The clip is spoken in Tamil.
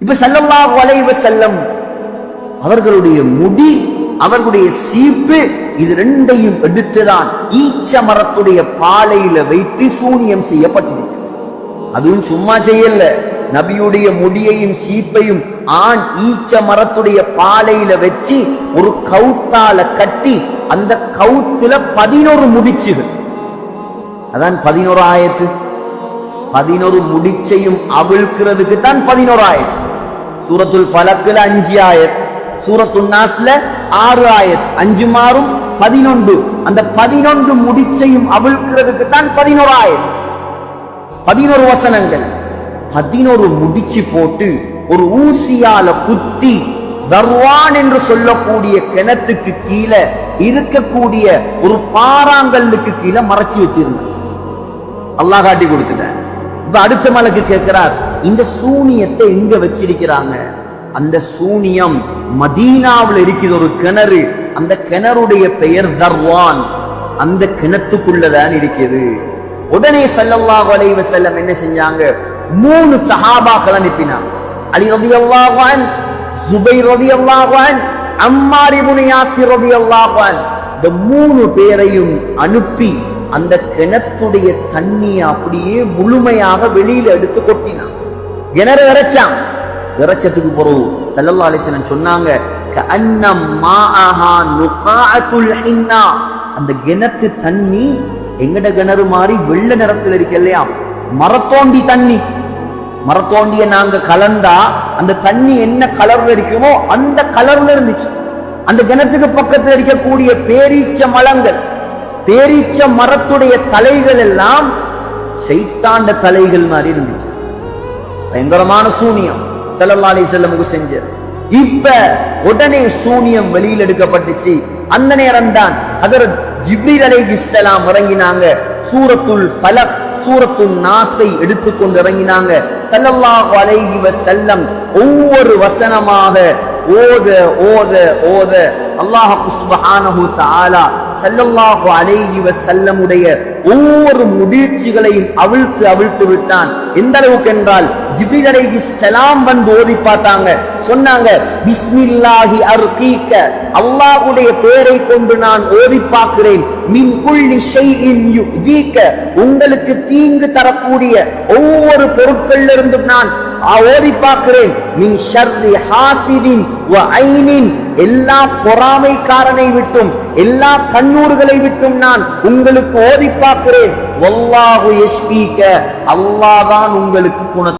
இப்ப ஸல்லல்லாஹு அலைஹி செல்லம் அவர்களுடைய முடி அவர்களுடைய சீப்பு இது ரெண்டையும் எடுத்துதான் ஈச்ச மரத்துடைய பாலையில வைத்து சூனியம் செய்யப்பட்டிருக்கு அதுவும் சும்மா செய்யல. நபியுடைய முடியையும் சீப்பையும் ஆண் ஈச்ச மரத்துடைய பாலையில வச்சு ஒரு கவுத்தால கட்டி அந்த கவுத்துல பதினோரு முடிச்சுகள். அதான் பதினோரு ஆயத்து. பதினோரு முடிச்சையும் அவிழ்க்கிறதுக்கு தான் பதினோரு ஆயத்து. சூரத்துல் ஃபலக்குல அஞ்சு ஆயத் சூரத்து நாஸ்ல ஆறு ஆயத் அஞ்சு மாறும் பதினொன்று அந்த பதினொன்று முடிச்சையும் அவிழ்க்கிறதுக்கு தான் பதினோரு ஆயத் பதினோரு வசனங்கள் பதினோரு முடிச்சு போட்டு ஒரு ஊசியால குத்தி தர்வான் என்று சொல்லக்கூடிய கிணத்துக்கு கீழே இருக்கக்கூடிய ஒரு பாறாங்கல்லுக்கு கீழே மறைச்சு வச்சிருந்தேன் அல்லாஹ் காட்டி கொடுத்துட்டேன் இப்ப அடுத்த மலைக்கு கேட்கிறார் இந்த சூனியத்தை எங்க வச்சிருக்கிறாங்க? அந்த சூனியம் மதீனாவில் இருக்கிற ஒரு கிணறு அந்த கிணறுடைய பெயர் தர்வான். அந்த கிணத்துக்குள்ளதான் இருக்குது உடனே சல்லல்லா அலைஹி செல்லம் என்ன செஞ்சாங்க? மூணு சஹாபாக்கள் அனுப்பினாங்க. அலி ரவி அல்லாஹான் சுபை ரவி அல்லாஹான் அம்மாரி முனியாசி ரவி அல்லாஹான் இந்த மூணு பேரையும் அனுப்பி அந்த கிணத்துடைய தண்ணியை அப்படியே முழுமையாக வெளியில எடுத்து கொட்டினான். கிணறு இறைச்சான் இறைச்சத்துக்கு பிறகு சல்லல்லா அலைஹி சொன்னாங்க அந்த கிணத்து தண்ணி எங்கட கிணறு மாதிரி வெள்ளை நிறத்தில் இருக்கு இல்லையா? மரத்தோண்டி தண்ணி. மரத்தோண்டிய நாங்க கலந்தா அந்த தண்ணி என்ன கலர்ல இருக்குமோ அந்த கலர்ல இருந்துச்சு. அந்த கிணத்துக்கு பக்கத்தில் இருக்கக்கூடிய பேரீச்ச மலங்கள் பேரீச்ச மரத்துடைய தலைகள் எல்லாம் செய்தாண்ட தலைகள் மாதிரி இருந்துச்சு. பயங்கரமான சூனியம். செல்லல்லா அலி வஸல்லமுக்கு செஞ்சது. இப்ப உடனே சூனியம் வெளியில் எடுக்கப்பட்டுச்சு. அந்த நேரம் தான் ஹஜரத் ஜிப்ரீல் அலைஹிஸ்ஸலாம் இறங்கினாங்க. சூரத்துல் ஃபலக் சூரத்துல் நாசை எடுத்துக்கொண்டு இறங்கினாங்க. ஸல்லல்லாஹு அலைஹி வஸல்லம் ஒவ்வொரு வசனமாக ஓத ஓத ஓத அல்லாஹ் தாலா தஆலா அலைஹி வஸல்லமுடைய ஒவ்வொரு முடிச்சுகளையும் அவிழ்த்து அவிழ்த்து விட்டான். எந்த அளவுக்கு என்றால் ஜிபிலரை செலாம் வந்து ஓதி பார்த்தாங்க. சொன்னாங்க பிஸ்மில்லாஹி அர்கீக அல்லாஹ்வுடைய பெயரை கொண்டு நான் ஓதி பார்க்கிறேன். மின் குல்லி ஷைஇன் தீக்க உங்களுக்கு தீங்கு தரக்கூடிய ஒவ்வொரு பொருட்கள்ல இருந்தும் நான் ஓதி பார்க்கிறேன். மின் ஷர்ரி ஹாசிதின் வ ஐனின் எல்லா பொறாமைக்காரனை விட்டும் எல்லா கண்ணூர்களை விட்டும் நான் உங்களுக்கு ஓதி பார்க்கிறேன் வல்லாஹு யஷ்பீக அல்லாஹ் தான் உங்களுக்கு குண